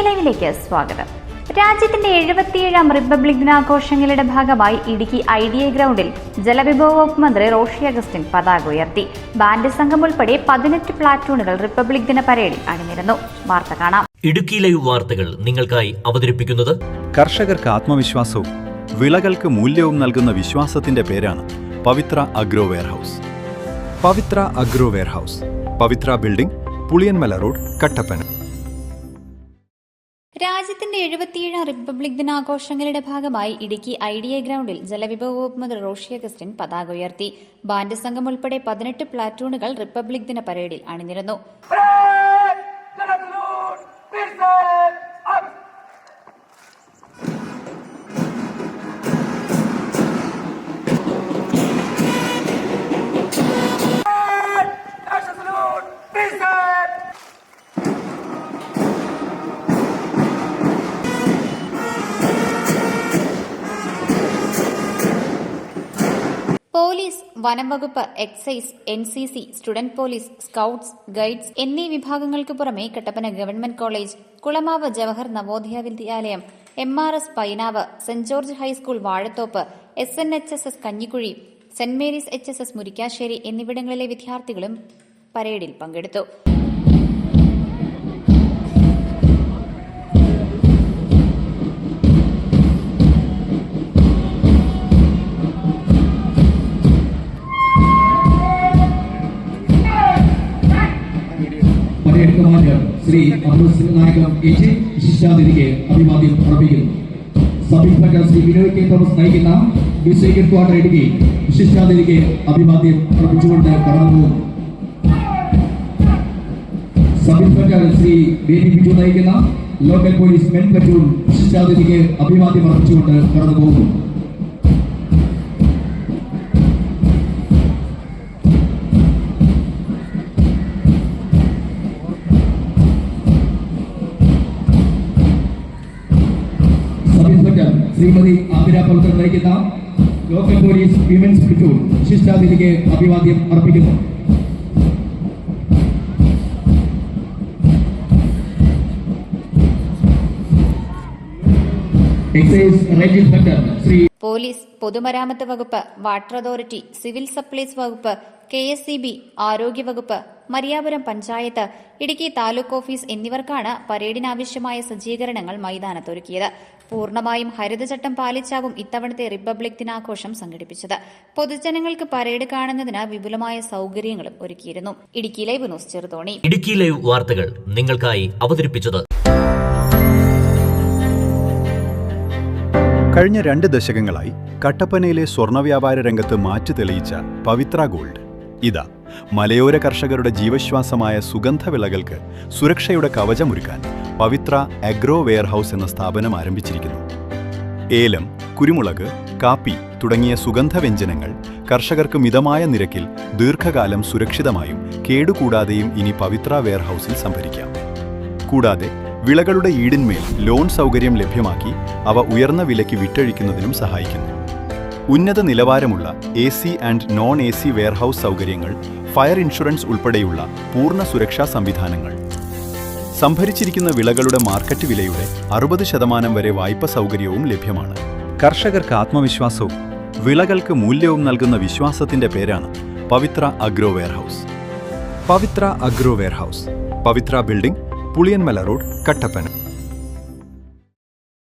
ഇടുക്കി ലൈവിലേക്ക് സ്വാഗതം. രാജ്യത്തിന്റെ എഴുപത്തിയേഴാം റിപ്പബ്ലിക് ദിനാഘോഷങ്ങളുടെ ഭാഗമായി ഇടുക്കി ഐ ഡി ഐ ഗ്രൗണ്ടിൽ ജലവിഭവ വകുപ്പ് മന്ത്രി റോഷി അഗസ്റ്റിൻ പതാക ഉയർത്തി. ബാൻഡ് സംഘം ഉൾപ്പെടെ പതിനെട്ട് പ്ലാറ്റൂണുകൾ റിപ്പബ്ലിക് ദിന പരേഡിൽ അണിനിരന്നു. വാർത്ത കാണാം. ഇടുക്കി ലൈവ് വാർത്തകൾ നിങ്ങൾക്കായി അവതരിപ്പിക്കുന്നത് കർഷകർക്ക് ആത്മവിശ്വാസവും വിളകൾക്ക് മൂല്യവും നൽകുന്ന വിശ്വാസത്തിന്റെ പേരാണ് Pavithra agro warehouse. Pavithra agro warehouse. Pavithra building Puliyanmala road Kattappana. രാജ്യത്തിന്റെ എഴുപത്തിയേഴാം റിപ്പബ്ലിക് ദിനാഘോഷങ്ങളുടെ ഭാഗമായി ഇടുക്കി ഐ ഡി എ ഗ്രൗണ്ടിൽ ജലവിഭവ വകുപ്പ് മന്ത്രി റോഷി അഗസ്റ്റിൻ പതാക ഉയർത്തി. ബാൻഡ് സംഘം ഉൾപ്പെടെ പതിനെട്ട് പ്ലാറ്റൂണുകൾ റിപ്പബ്ലിക് ദിന പരേഡിൽ അണിനിരന്നു. പോലീസ് വനം വകുപ്പ് excise N C C student police scouts guides എന്നീ വിഭാഗങ്ങൾക്ക് പുറമെ Kattappana government college Kulamavu Jawahar Navodaya Vidyalayam M R S Painavu saint George high school Vazhathope S N H S S Kanjikuzhi saint Mary's H S S Murickassery എന്നിവിടങ്ങളിലെ വിദ്യാർത്ഥികളും പരേഡിൽ പങ്കെടുത്തു. Shri Abdul Nayakam H വിശിഷ്ടാതിഥിക്ക് അഭിവാദ്യം അർപ്പിക്കുന്നു. Sub inspector Shri Vinod K Thomas നയിക്കുന്ന district quarter Idukki വിശിഷ്ടാതിഥിക്ക് അഭിവാദ്യം അർപ്പിച്ചുകൊണ്ട് കടന്നു പോകുന്നു. ഇൻസ്പെക്ടർ ശ്രീ ബേബി ബിജു നയിക്കുന്ന ലോക്കൽ പോലീസ് മെൻ പ്ലറ്റൂൺ വിശിഷ്ടാതിഥിക്ക് അഭിവാദ്യം അർപ്പിച്ചുകൊണ്ട് കടന്നു പോകുന്നു. ശ്രീമതി ആതിര പൗത്തർ നയിക്കുന്ന ലോക്കൽ പോലീസ് വിമൻസ് പ്ലറ്റൂൺ വിശിഷ്ടാതിഥിക്ക് അഭിവാദ്യം അർപ്പിക്കുന്നു. പോലീസ് പൊതുമരാമത്ത് വകുപ്പ് വാട്ടർ അതോറിറ്റി സിവിൽ സപ്ലൈസ് വകുപ്പ് കെ എസ് സി ബി ആരോഗ്യവകുപ്പ് മരിയാപുരം പഞ്ചായത്ത് ഇടുക്കി താലൂക്ക് ഓഫീസ് എന്നിവർക്കാണ് പരേഡിനാവശ്യമായ സജ്ജീകരണങ്ങൾ മൈതാനത്തൊരുക്കിയത്. പൂർണമായും ഹരിതചട്ടം പാലിച്ചാവും ഇത്തവണത്തെ റിപ്പബ്ലിക് ദിനാഘോഷം സംഘടിപ്പിച്ചത്. പൊതുജനങ്ങൾക്ക് പരേഡ് കാണുന്നതിന് വിപുലമായ സൌകര്യങ്ങളും ഒരുക്കിയിരുന്നു. Idukki live news Cheruthoni. Idukki live വാർത്തകൾ നിങ്ങൾക്കായി അവതരിപ്പിച്ചത് കഴിഞ്ഞ രണ്ട് ദശകങ്ങളായി കട്ടപ്പനയിലെ സ്വർണ വ്യാപാര രംഗത്ത് മാറ്റു തെളിയിച്ച പവിത്ര ഗോൾഡ്. ഇതാ മലയോര കർഷകരുടെ ജീവശ്വാസമായ സുഗന്ധവിളകൾക്ക് സുരക്ഷയുടെ കവചമൊരുക്കാൻ പവിത്ര അഗ്രോ വെയർഹൌസ് എന്ന സ്ഥാപനം ആരംഭിച്ചിരിക്കുന്നു. ഏലം കുരുമുളക് കാപ്പി തുടങ്ങിയ സുഗന്ധവ്യഞ്ജനങ്ങൾ കർഷകർക്ക് മിതമായ നിരക്കിൽ ദീർഘകാലം സുരക്ഷിതമായും കേടുകൂടാതെയും ഇനി പവിത്ര വെയർഹൌസിൽ സംഭരിക്കാം. കൂടാതെ വിളകളുടെ ഈടിന്മേൽ ലോൺ സൗകര്യം ലഭ്യമാക്കി അവ ഉയർന്ന വിലയ്ക്ക് വിറ്റഴിക്കുന്നതിനും സഹായിക്കുന്നു. ഉന്നത നിലവാരമുള്ള A C and non A C warehouse സൗകര്യങ്ങൾ ഫയർ ഇൻഷുറൻസ് ഉൾപ്പെടെയുള്ള പൂർണ സുരക്ഷാ സംവിധാനങ്ങൾ. സംഭരിച്ചിരിക്കുന്ന വിളകളുടെ മാർക്കറ്റ് വിലയുടെ അറുപത് ശതമാനം വരെ വായ്പ സൗകര്യവും ലഭ്യമാണ്. കർഷകർക്ക് ആത്മവിശ്വാസവും വിളകൾക്ക് മൂല്യവും നൽകുന്ന വിശ്വാസത്തിന്റെ പേരാണ് Pavithra agro warehouse. Pavithra agro warehouse. Pavithra building Puliyanmala road Kattappana.